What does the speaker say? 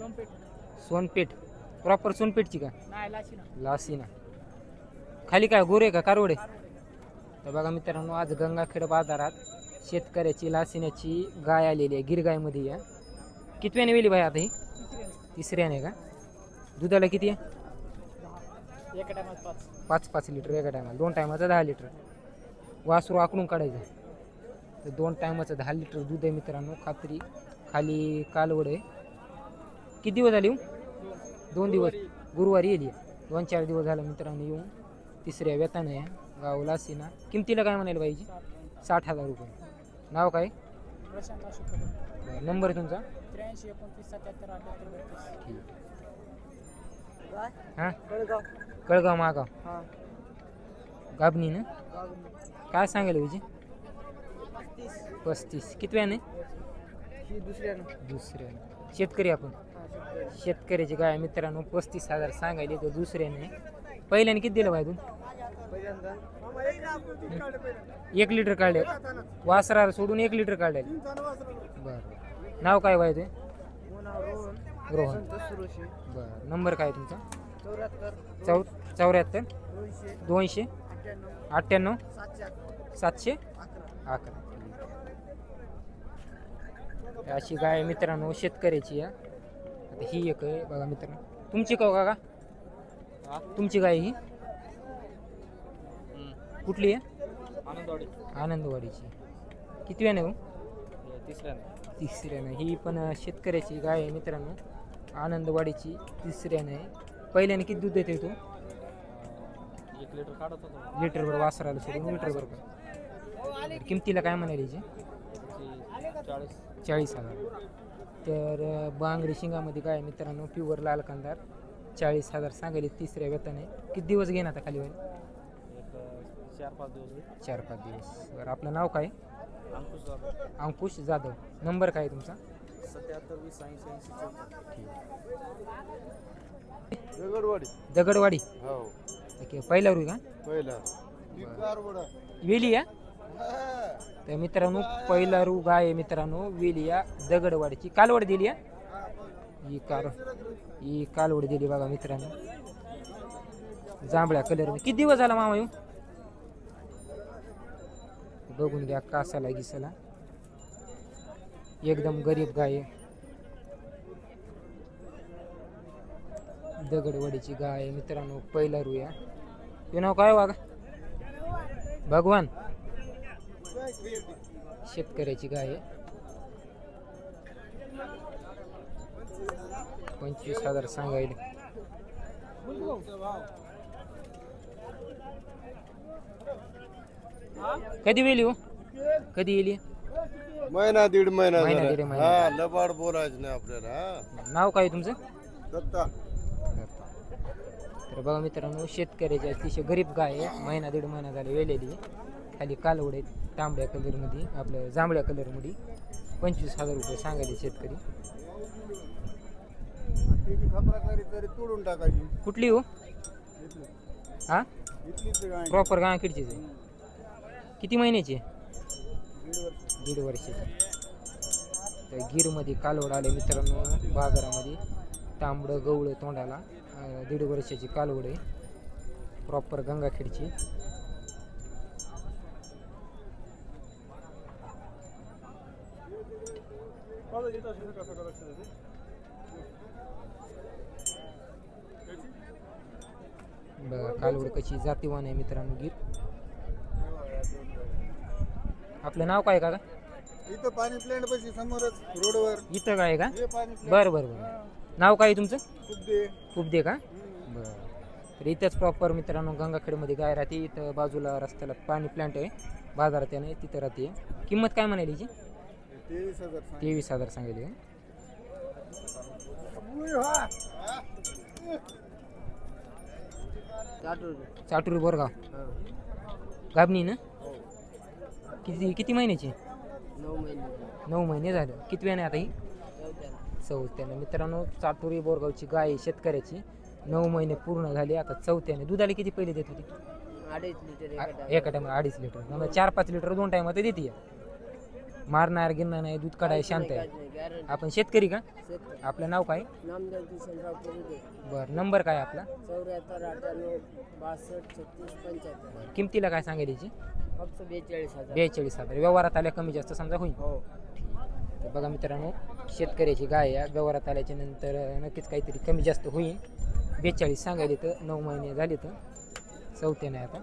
Sonpeth. Sonpeth. Proper सोनपेठची का? नाही लासीना खाली काय गोरे का कारवडे तर बघा मित्रांनो आज गंगाखेड बाजारात शेतकऱ्याची लासिन्याची गाय आलेली आहे गिर गायमध्ये या. कितव्याने वेली भाई आता ही? तिसऱ्याने का? दुधाला किती आहे? एका पाच. पाच पाच लिटर एका टायमाला. दोन टायमाचं दहा लिटर. वासरू आकडून काढायचं. तर दोन टायमाचं दहा लिटर दूध आहे मित्रांनो. खात्री खाली कालवड आहे. किती दिवस झाले येऊन दोन दिवस. गुरुवारी येईल. दोन चार दिवस झालं मित्रांनो येऊन. तिसऱ्या वेतानं आहे गाव लासीना. किमतीला काय म्हणायला पाहिजे साठ हजार रुपये. नाव काय? प्रशांत अशोक कदम. बरं, नंबर तुमचा? त्र्याऐंशी एकोणतीस सत्याहत्तर अठ्याहत्तर बत्तीस. ठीक हां? कळगाव. कळगाव मागाव हां. गाबणी ना? काय सांगायला पाहिजे तीस पस्तीस. कितव्याने? ही दुसऱ्यानं. दुसऱ्याने. शेतकरी आपण. शेतकऱ्याची गाय मित्रांनो पस्तीस हजार सांगायले तर दुसऱ्याने. पहिल्याने किती दिलं पाहिजे एक लिटर काढले. वासराला सोडून एक लिटर काढले. बरं. नाव काय पाहिजे रोहन रोहन. बरं. नंबर काय तुमचा? चौ चौऱ्याहत्तर. दोनशे. अठ्ठ्याण्णव. सातशे. अकरा. अशी गाय मित्रांनो शेतकऱ्याची या. ही एक आहे बघा मित्रांनो. तुमची का हो? काका तुमची गाय ही? कुठली आहे? आनंदवाडी. आनंदवाडीची. किती वेळ हो? तिसऱ्यानं तिसऱ्यानं ही पण शेतकऱ्याची गाय आहे मित्रांनो. आनंदवाडीची तिसऱ्यानं आहे पहिल्याने किती दूध देते तू? एक लिटर काढत होतो लिटरभर वासराला सोडून लिटरभर का? किमतीला काय म्हणाली चाळीस हजार. तर बांगडी शिंगामध्ये काय मित्रांनो प्युअर लाल कांदार चाळीस हजार सांगायले तिसऱ्या वेताने. किती दिवस घेईन आता खाली होईल? चार पाच दिवस चार पाच दिवस. बरं आपलं नाव काय? अंकुश जाधव. अंकुश जाधव. नंबर काय आहे तुमचा? सत्याहत्तर वीस ऐंशी ऐंशी चौदा दगडवाडी. दगडवाडी. हो. ओके पहिला रू का? पहिला. वेलिया तर मित्रांनो पहिला रू गाय आहे मित्रांनो वेलिया दगडवाडीची कालवड दिली आहे. ही कार ही कालवड दिली बघा मित्रांनो. जांभळ्या कलर किती दिवस झाला मामा येऊ बघून घ्या कासाला गिसाला. एकदम गरीब गाय आहे. दगडवाडीची गाय आहे मित्रांनो पहिला रू या नाव काय वागा भगवान. शेतकऱ्याची गाय आहे. पंचवीस हजार सांगायला. कधी वेली हो? कधी येली? महिना दीड महिना महिना, झाला. दीड महिना. हा लबाड बोलायचं नाही आपल्याला हा. नाव काय तुमचं? दत्ता. तर बघा मित्रांनो शेतकऱ्याची अतिशय गरीब गाय आहे. महिना दीड महिना झाला वेलेली आहे. खाली कालवड आहेत तांबड्या कलरमध्ये आपलं जांभळ्या कलरमध्ये. पंचवीस हजार रुपये सांगायचे शेतकरी. तोडून टाकायची. कुठली हो? हा? प्रॉपर गावाकडचीच आहे. किती महिन्याची? दीड वर्ष दीड वर्षाची. तर गिरमध्ये कालवड आले मित्रांनो बाजारामध्ये. तांबडं गवळं तोंडाला दीड वर्षाची कालवड आहे. प्रॉपर गंगाखेडची. बघा कालवड कशी जातीवान आहे मित्रांनो गिर आपलं नाव काय का इथं पाणी प्लॅन्ट पाशी समोरच रोडवर इथं काय का? हे पाणी plant. बरं बरं बरं. नाव काय तुमचं? खूप दे का? बरं. तर इथंच प्रॉपर मित्रांनो गंगाखेडमध्ये गाय राहते. इथं बाजूला रस्त्याला पाणी प्लांट आहे. बाजारात आहे तिथं राहते. किंमत काय म्हणाली हिची? तेवीस हजार सांग. तेवीस हजार सांगितली का? हा. चाटूर बोरगाव. गाबणी ना? किती किती महिन्याची? नऊ महिने नऊ महिने झाले. किती वेळ आता ही? चौथ्याने मित्रांनो चाटुरी बोरगावची गाय आहे शेतकऱ्याची. नऊ महिने पूर्ण झाले आता चौथ्याने. दुधाला किती पहिले देत होती? अडीच लिटर एका टायमा अडीच लिटर. म्हणजे चार पाच लिटर दोन टायमात देते मारणार गिरणार नाही दूध काढाय शांत आहे. आपण शेतकरी का? आपलं नाव काय? नामदेव किशनराव कुरुदे बरं नंबर काय आपला? चौऱ्याहत्तर अठ्ठ्याण्णव बासष्ट छत्तीस पंच्याहत्तर. किमतीला काय सांगायला याची? फक्त बेचाळीस हजार. बेचाळीस हजार. व्यवहारात आल्या कमी जास्त समजा होईल. हो. तर बघा मित्रांनो शेतकऱ्याची गाय आहे व्यवहारात आल्याच्यानंतर नक्कीच काहीतरी कमी जास्त होईल. बेचाळीस सांगायले तर नऊ महिने झाले तर. चौथ्याने आता.